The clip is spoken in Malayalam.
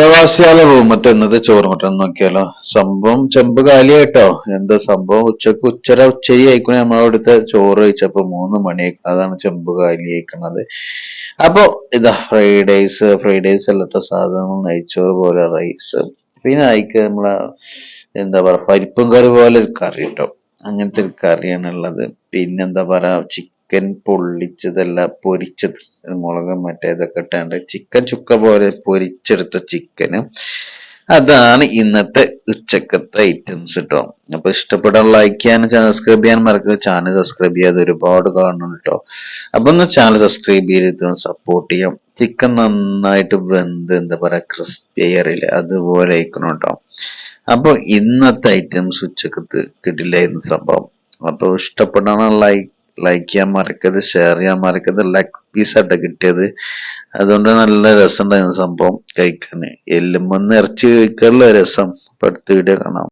പ്രവാസിയാലെ റൂമത്തെ ചോറ് ചോറുമട്ടം നോക്കിയാലോ? സംഭവം ചെമ്പ് കാലിയായിട്ടോ? എന്താ സംഭവം? ഉച്ചയ്ക്ക് ഉച്ചര ഉച്ചരി ആയിക്കണേ നമ്മളവിടുത്തെ ചോറ് കഴിച്ചപ്പോ മൂന്ന് മണി അതാണ് ചെമ്പ് കാലി ആയിക്കണത് അപ്പൊ ഇതാ ഫ്രൈഡേസ് ഫ്രൈഡേസ് അല്ലാത്ത സാധനം. നെയ്ച്ചോറ് പോലെ റൈസ് പിന്നെ അയക്ക് നമ്മളെ എന്താ പറയാ പരിപ്പും കറി പോലെ ഒരു കറി കേട്ടോ അങ്ങനത്തെ ഒരു കറിയാണ് ഉള്ളത് പിന്നെന്താ പറയാ ചിക്കൻ പൊള്ളിച്ചതല്ല പൊരിച്ചത്. മുളക് മറ്റേ ഇതൊക്കെ ഇട്ടാണ്ട് ചിക്കൻ ചുക്ക പോലെ പൊരിച്ചെടുത്ത ചിക്കന് അതാണ് ഇന്നത്തെ ഉച്ചക്കത്തെ ഐറ്റംസ് കേട്ടോ അപ്പൊ ഇഷ്ടപ്പെടാൻ ലൈക്ക് ചെയ്യാനും സബ്സ്ക്രൈബ് ചെയ്യാൻ മറക്കുക ചാനൽ സബ്സ്ക്രൈബ് ചെയ്യാതെ ഒരുപാട് കാണണം കേട്ടോ അപ്പൊ ഒന്ന് ചാനൽ സബ്സ്ക്രൈബ് ചെയ്ത് സപ്പോർട്ട് ചെയ്യാം. ചിക്കൻ നന്നായിട്ട് വെന്ത് എന്താ പറയാ ക്രിസ്പി അറിയില്ല? അതുപോലെ ആയിക്കണം കേട്ടോ അപ്പൊ ഇന്നത്തെ ഐറ്റംസ് ഉച്ചക്കത്ത് കിട്ടില്ലായിരുന്നു സംഭവം. അപ്പൊ ഇഷ്ടപ്പെടണം ലൈക്ക് ലൈക്ക് ചെയ്യാൻ മറക്കരുത് ഷെയർ ചെയ്യാൻ മറക്കരുത് ലെഗ് പീസായിട്ട് കിട്ടിയത്. അതുകൊണ്ട് നല്ല രസം ഉണ്ടായിരുന്നു സംഭവം കഴിക്കാൻ. എല്ലുമ്പന്ന് ഇറച്ചി കഴിക്കാനുള്ള രസം. ഇപ്പൊ അടുത്ത വീഡിയോ കാണാം.